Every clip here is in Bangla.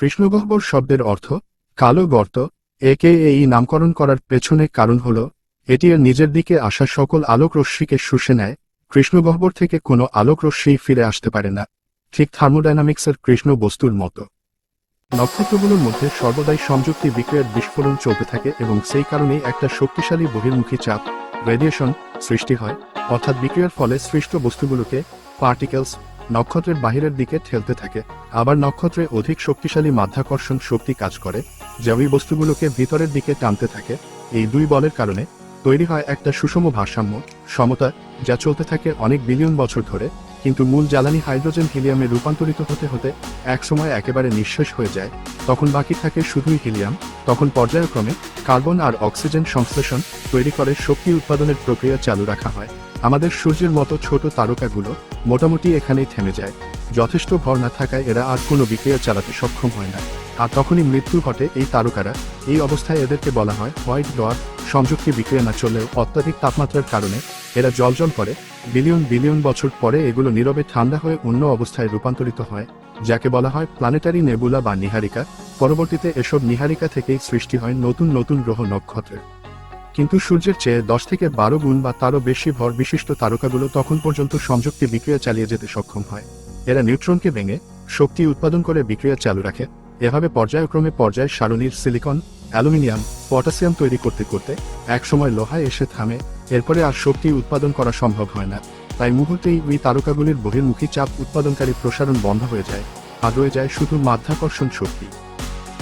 কৃষ্ণগহ্বর শব্দের অর্থ, কালো গর্ত, একে এই নামকরণ করার পেছনে কারণ হল, এটি এর নিজের দিকে আসা সকল আলোক রশ্মিকে শুষে নেয়, কৃষ্ণগহ্বর থেকে কোনো আলোক রশ্মি ফিরে আসতে পারে না। ঠিক থার্মোডাইনামিক্সের কৃষ্ণ বস্তুর মতো। নক্ষত্রগুলোর মধ্যে সর্বদাই সংযুক্তি বিক্রিয়ার বিস্ফোরণ চলতে থাকে এবং সেই কারণেই একটা শক্তিশালী বহির্মুখী চাপ রেডিয়েশন সৃষ্টি হয়, অর্থাৎ বিক্রিয়ার ফলে সৃষ্ট বস্তুগুলোকে পার্টিকেলস নক্ষত্রের বাহিরের দিকে ঠেলতে থাকে। আবার নক্ষত্রে অধিক শক্তিশালী মাধ্যাকর্ষণ শক্তি কাজ করে, যা ওই বস্তুগুলোকে ভিতরের দিকে টানতে থাকে। এই দুই বলের কারণে তৈরি হয় একটা সুষম ভারসাম্য সমতা, যা চলতে থাকে অনেক বিলিয়ন বছর ধরে, কিন্তু মূল জ্বালানি হাইড্রোজেন হিলিয়ামে রূপান্তরিত হতে হতে একসময় একেবারে নিঃশেষ হয়ে যায়। তখন বাকি থাকে শুধুই হিলিয়াম। তখন পর্যায়ক্রমে কার্বন আর অক্সিজেন সংশ্লেষণ তৈরি করে শক্তি উৎপাদনের প্রক্রিয়া চালু রাখা হয়। আমাদের সূর্যের মতো ছোট তারকাগুলো মোটামুটি এখানেই থেমে যায়। যথেষ্ট ভর না থাকায় এরা আর কোনো বিক্রিয়া চালাতে সক্ষম হয় না। আর তখনই মৃত্যু ঘটে এই তারকারা। এই অবস্থায় এদেরকে বলা হয় হোয়াইট ডোয়ার্ফ সংযুক্তি বিক্রিয়া না চললেও অত্যাধিক তাপমাত্রার কারণে এরা জলজল করে। বিলিয়ন বিলিয়ন বছর পরে এগুলো নীরবে ঠান্ডা হয়ে অন্য অবস্থায় রূপান্তরিত হয়, যাকে বলা হয় প্ল্যানেটারি নেবুলা বা নিহারিকা। পরবর্তীতে এসব নিহারিকা থেকেই সৃষ্টি হয় নতুন নতুন গ্রহ নক্ষত্রের। কিন্তু সূর্যের চেয়ে দশ থেকে বারো গুণ বা তারও বেশি ভর বিশিষ্ট তারকাগুলো তখন পর্যন্ত সংযুক্তি বিক্রিয়া চালিয়ে যেতে সক্ষম হয়। এরা নিউট্রনকে ভেঙে শক্তি উৎপাদন করে বিক্রিয়া চালু রাখে। এভাবে পর্যায়ক্রমে পর্যায় সারণীর সিলিকন, অ্যালুমিনিয়াম পটাশিয়াম তৈরি করতে করতে একসময় লোহায় এসে থামে। এরপরে আর শক্তি উৎপাদন করা সম্ভব হয় না। তাই মুহূর্তেই ওই তারকাগুলির বহির্মুখী চাপ উৎপাদনকারী প্রসারণ বন্ধ হয়ে যায়। আর রয়ে যায় শুধু মাধ্যাকর্ষণ শক্তি।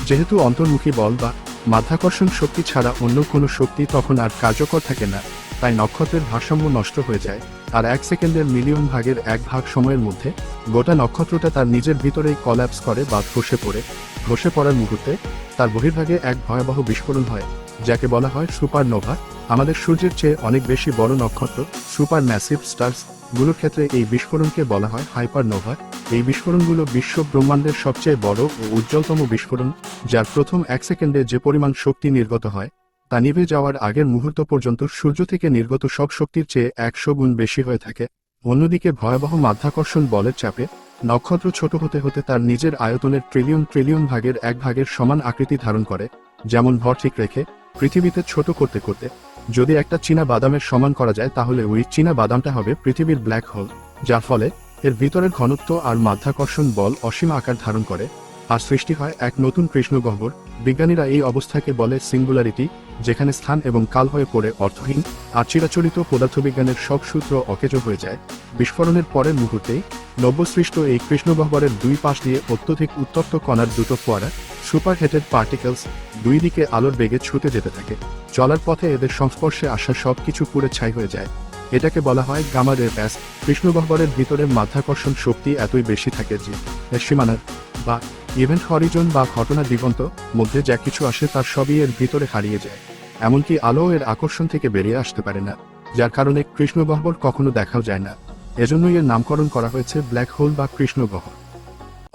যেহেতু অন্তর্মুখী বল বা মাধ্যাকর্ষণ শক্তি ছাড়া অন্য কোনো শক্তি তখন আর কার্যকর থাকে না, তাই নক্ষত্রের ভারসাম্য নষ্ট হয়ে যায়, আর এক সেকেন্ডের মিলিয়ন ভাগের এক ভাগ সময়ের মধ্যে গোটা নক্ষত্রটা তার নিজের ভিতরেই কল্যাপস করে বা ধসে পড়ে, ধসে পড়ার মুহূর্তে তার বহির্ভাগে এক ভয়াবহ বিস্ফোরণ হয়, যাকে বলা হয় সুপারনোভা আমাদের সূর্যের চেয়ে অনেক বেশি বড় নক্ষত্র সুপার ম্যাসিভ স্টার্সগুলোর ক্ষেত্রে এই বিস্ফোরণকে বলা হয় হাইপারনোভা এই বিস্ফোরণগুলো বিশ্ব ব্রহ্মাণ্ডের সবচেয়ে বড় ও উজ্জ্বলতম বিস্ফোরণ, যার প্রথম এক সেকেন্ডে যে পরিমাণ শক্তি নির্গত হয়, তা নিভে যাওয়ার আগের মুহূর্ত পর্যন্ত সূর্য থেকে নির্গত সব শক্তির চেয়ে একশো গুণ বেশি হয়ে থাকে। অন্যদিকে ভয়াবহ মাধ্যাকর্ষণ বলের চাপে নক্ষত্র ছোট হতে হতে তার নিজের আয়তনের ট্রিলিয়ন ট্রিলিয়ন ভাগের এক ভাগের সমান আকৃতি ধারণ করে, যেমন ভর ঠিক রেখে পৃথিবীতে ছোট করতে করতে। যদি একটা চীনা বাদামের সমান করা যায়, তাহলে ওই চীনা বাদামটা হবে পৃথিবীর ব্ল্যাক হোল, যার ফলে এর ভিতরের ঘনত্ব আর মাধ্যাকর্ষণ বল অসীম আকার ধারণ করে, আর সৃষ্টি হয় এক নতুন কৃষ্ণগহ্বর। বিজ্ঞানীরা এই অবস্থাকে বলে সিঙ্গুলারিটি, যেখানে স্থান এবং কাল হয়ে পড়ে অর্থহীন, আর চিরাচরিত পদার্থবিজ্ঞানের সব সূত্র অকেজো হয়ে যায়। বিস্ফোরণের পরের মুহূর্তেই নব্যসৃষ্ট এই কৃষ্ণগহ্বরের দুই পাশ দিয়ে অত্যধিক উত্তপ্ত কণার দুটো ফোয়ারা, সুপারহেটেড পার্টিকেলস, দুই দিকে আলোর বেগে ছুটে যেতে থাকে। চলার পথে এদের সংস্পর্শে আসা সব কিছু পুড়ে ছাই হয়ে যায়। এটাকে বলা হয় গামা রে ব্যাস কৃষ্ণগহ্বরের ভিতরে মাধ্যাকর্ষণ শক্তি এতই বেশি থাকে যে সীমানার বা ইভেন্ট হরিজন বা ঘটনা দিগন্ত মধ্যে যা কিছু আসে তার সবই এর ভিতরে হারিয়ে যায়। এমনকি আলো এর আকর্ষণ থেকে বেরিয়ে আসতে পারে না, যার কারণে কৃষ্ণগহ্বর কখনো দেখাও যায় না। এজন্যই এর নামকরণ করা হয়েছে ব্ল্যাক হোল বা কৃষ্ণগহ্বর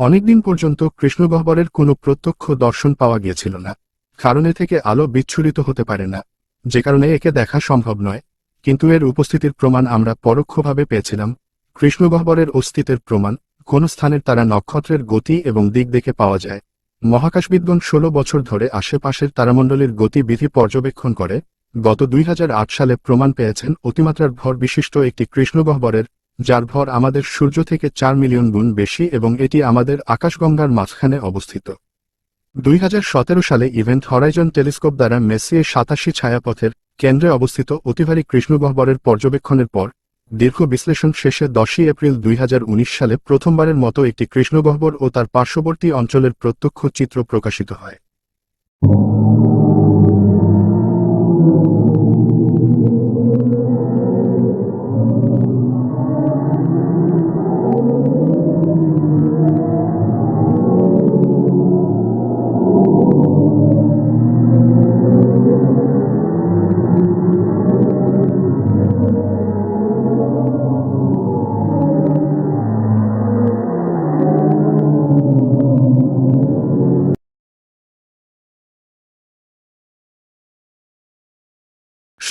অনেকদিন পর্যন্ত কৃষ্ণগহ্বরের কোনো প্রত্যক্ষ দর্শন পাওয়া গিয়েছিল না। কারণে থেকে আলো বিচ্ছুরিত হতে পারে না, যে কারণে একে দেখা সম্ভব নয়। কিন্তু এর উপস্থিতির প্রমাণ আমরা পরোক্ষভাবে পেয়েছিলাম। কৃষ্ণগহ্বরের অস্তিত্বের প্রমাণ, কোন স্থানের তারা নক্ষত্রের গতি এবং দিক দেখে পাওয়া যায়। মহাকাশবিদগণ ষোলো বছর ধরে আশেপাশের তারামণ্ডলীর গতিবিধি পর্যবেক্ষণ করে, গত দুই হাজার আট সালে প্রমাণ পেয়েছেন অতিমাত্রার ভর বিশিষ্ট একটি কৃষ্ণগহ্বরের, যার ভর আমাদের সূর্য থেকে চার মিলিয়ন গুণ বেশি এবং এটি আমাদের আকাশগঙ্গার মাঝখানে অবস্থিত। দুই হাজার সতেরো সালে ইভেন্ট হরাইজন টেলিস্কোপ দ্বারা মেসিয়ে সাতাশি ছায়াপথের কেন্দ্রে অবস্থিত অতিভারী কৃষ্ণগহ্বরের পর্যবেক্ষণের পর, দীর্ঘ বিশ্লেষণ শেষে দশই এপ্রিল দুই হাজার উনিশ সালে প্রথমবারের মতো একটি কৃষ্ণগহ্বর ও তার পার্শ্ববর্তী অঞ্চলের প্রত্যক্ষ চিত্র প্রকাশিত হয়।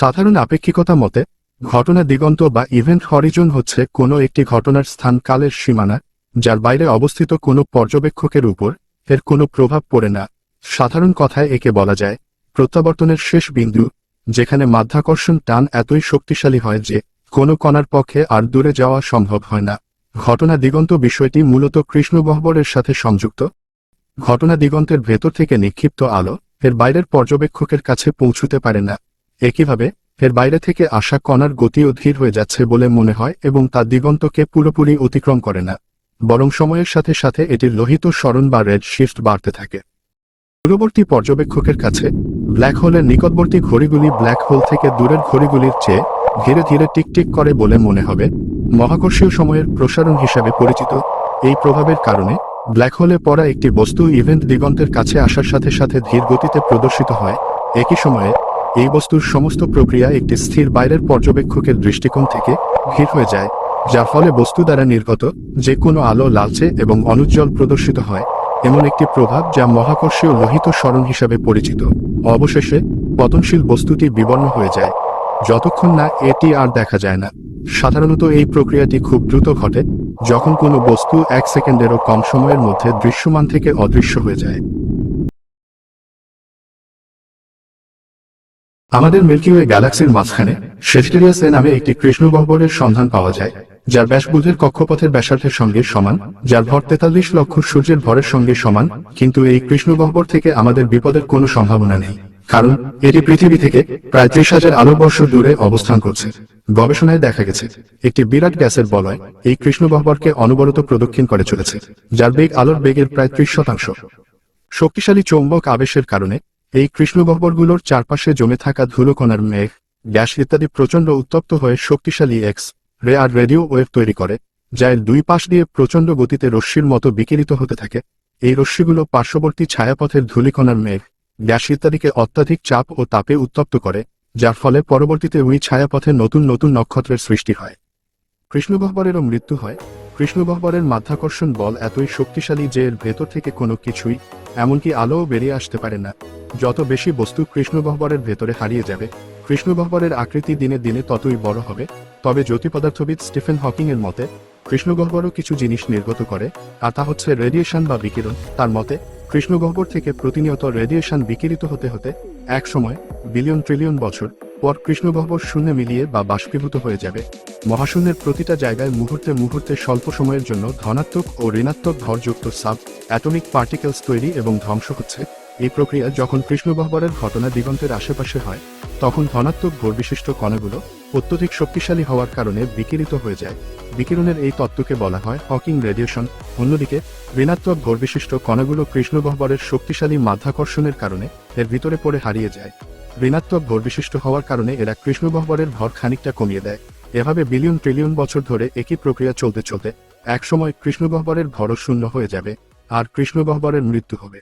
সাধারণ আপেক্ষিকতা মতে, ঘটনা দিগন্ত বা ইভেন্ট হরিজন হচ্ছে কোনো একটি ঘটনার স্থান কালের সীমানা, যার বাইরে অবস্থিত কোনো পর্যবেক্ষকের উপর এর কোনো প্রভাব পড়ে না। সাধারণ কথায় একে বলা যায় প্রত্যাবর্তনের শেষ বিন্দু, যেখানে মাধ্যাকর্ষণ টান এতই শক্তিশালী হয় যে কোনো কণার পক্ষে আর দূরে যাওয়া সম্ভব হয় না। ঘটনা দিগন্ত বিষয়টি মূলত কৃষ্ণ গহ্বরের সাথে সংযুক্ত। ঘটনা দিগন্তের ভেতর থেকে নিক্ষিপ্ত আলো এর বাইরের পর্যবেক্ষকের কাছে পৌঁছতে পারে না। একইভাবে এর বাইরে থেকে আসা কণার গতিও ধীর হয়ে যাচ্ছে বলে মনে হয় এবং তা দিগন্তকে পুরোপুরি অতিক্রম করে না। বরং সময়ের সাথে সাথে এটির লোহিত স্মরণ বা রেড শিফট বাড়তে থাকে। দূরবর্তী পর্যবেক্ষকের কাছে, ব্ল্যাক হোলের নিকটবর্তী ঘড়িগুলি ব্ল্যাক হোল থেকে দূরের ঘড়িগুলির চেয়ে ধীরে ধীরে টিকটিক করে বলে মনে হবে। মহাকর্ষীয় সময়ের প্রসারণ হিসাবে পরিচিত এই প্রভাবের কারণে ব্ল্যাক হোলে পড়া একটি বস্তু ইভেন্ট দিগন্তের কাছে আসার সাথে সাথে ধীর গতিতে প্রদর্শিত হয়। একই সময়ে এই বস্তুর সমস্ত প্রক্রিয়া একটি স্থির বাইরের পর্যবেক্ষকের দৃষ্টিকোণ থেকে ভিড় হয়ে যায় যার ফলে বস্তু দ্বারা নির্গত যে কোনো আলো লালচে এবং অনুজ্জ্বল প্রদর্শিত হয়, এমন একটি প্রভাব যা মহাকর্ষীয় লোহিত স্মরণ হিসাবে পরিচিত। অবশেষে, পতনশীল বস্তুটি বিবর্ণ হয়ে যায়। যতক্ষণ না এটি আর দেখা যায় না। সাধারণত এই প্রক্রিয়াটি খুব দ্রুত ঘটে, যখন কোনো বস্তু এক সেকেন্ডেরও কম সময়ের মধ্যে দৃশ্যমান থেকে অদৃশ্য হয়ে যায়। আমাদের মিল্কিওয়ে গ্যালাক্সির মাঝখানে সেজিটেরিয়াস এ নামে একটি কৃষ্ণ গহ্বরের সন্ধান পাওয়া যায়, যার ব্যাস বুধের কক্ষপথের ব্যাসার্ধের সঙ্গে সমান, যার ভর তেতাল্লিশ লক্ষ সূর্যের ভরের সঙ্গে সমান, কিন্তু এই কৃষ্ণ গহ্বর থেকে আমাদের বিপদের কোনো সম্ভাবনা নেই, কারণ এটি পৃথিবী থেকে প্রায় ত্রিশ হাজার আলোকবর্ষ দূরে অবস্থান করছে। গবেষণায় দেখা গেছে, একটি বিরাট গ্যাসের বলয় এই কৃষ্ণ গহ্বরকে অনবরত প্রদক্ষিণ করে চলেছে, যার বেগ আলোর বেগের প্রায় ত্রিশ শতাংশ। শক্তিশালী চৌম্বক আবেশের কারণে এই কৃষ্ণগহ্বরগুলোর চারপাশে জমে থাকা ধুলোকণার মেঘ, গ্যাস ইত্যাদি প্রচণ্ড উত্তপ্ত হয়ে শক্তিশালী এক্স, রে আর রেডিও ওয়েভ তৈরি করে, যা এর দুই পাশ দিয়ে প্রচণ্ড গতিতে রশ্মির মতো বিকিরিত হতে থাকে। এই রশ্মিগুলো পার্শ্ববর্তী ছায়াপথের ধূলিকণার মেঘ, গ্যাস ইত্যাদিকে অত্যাধিক চাপ ও তাপে উত্তপ্ত করে, যার ফলে পরবর্তীতে ওই ছায়াপথে নতুন নতুন নক্ষত্রের সৃষ্টি হয়। কৃষ্ণগহ্বরেরও মৃত্যু হয়। কৃষ্ণগহ্বরের মাধ্যাকর্ষণ বল এতই শক্তিশালী যে এর ভেতর থেকে কোনো কিছুই, এমনকি আলোও বেরিয়ে আসতে পারে না। যত বেশি বস্তু কৃষ্ণগহ্বরের ভেতরে হারিয়ে যাবে কৃষ্ণগহ্বরের আকৃতি দিনে দিনে ততই বড় হবে। তবে জ্যোতিপদার্থবিদ স্টিফেন হকিং এর মতে কৃষ্ণগহ্বরও কিছু জিনিস নির্গত করে, আর তা হচ্ছে রেডিয়েশন বা বিকিরণ। তার মতে কৃষ্ণগহ্বর থেকে প্রতিনিয়ত রেডিয়েশন বিকিরিত হতে হতে এক সময়, বিলিয়ন ট্রিলিয়ন বছর পর কৃষ্ণগহ্বর শূন্যে মিলিয়ে বা বাষ্পীভূত হয়ে যাবে। মহাশূন্যের প্রতিটা জায়গায় মুহূর্তে মুহূর্তে স্বল্প সময়ের জন্য ধনাত্মক ও ঋণাত্মক ভরযুক্ত সাব, অ্যাটমিক পার্টিকেলস তৈরি এবং ধ্বংস হচ্ছে। এই প্রক্রিয়া যখন কৃষ্ণগহ্বরের ঘটনা দিগন্তের আশেপাশে হয়, তখন ধনাত্মক ভর বিশিষ্ট কণাগুলো অত্যধিক শক্তিশালী হওয়ার কারণে বিকিরিত হয়ে যায়। বিকিরণের এই তত্ত্বকে বলা হয় হকিং রেডিয়েশন অন্যদিকে, ঋণাত্মক ভর বিশিষ্ট কণাগুলো কৃষ্ণগহ্বরের শক্তিশালী মাধ্যাকর্ষণের কারণে এর ভিতরে পড়ে হারিয়ে যায়। ঋণাত্মক ভর বিশিষ্ট হওয়ার কারণে এরা কৃষ্ণগহ্বরের ভর খানিকটা কমিয়ে দেয়। এভাবে বিলিয়ন ট্রিলিয়ন বছর ধরে একই প্রক্রিয়া চলতে চলতে একসময় কৃষ্ণগহ্বরের ভরও শূন্য হয়ে যাবে, আর কৃষ্ণগহ্বরের মৃত্যু হবে।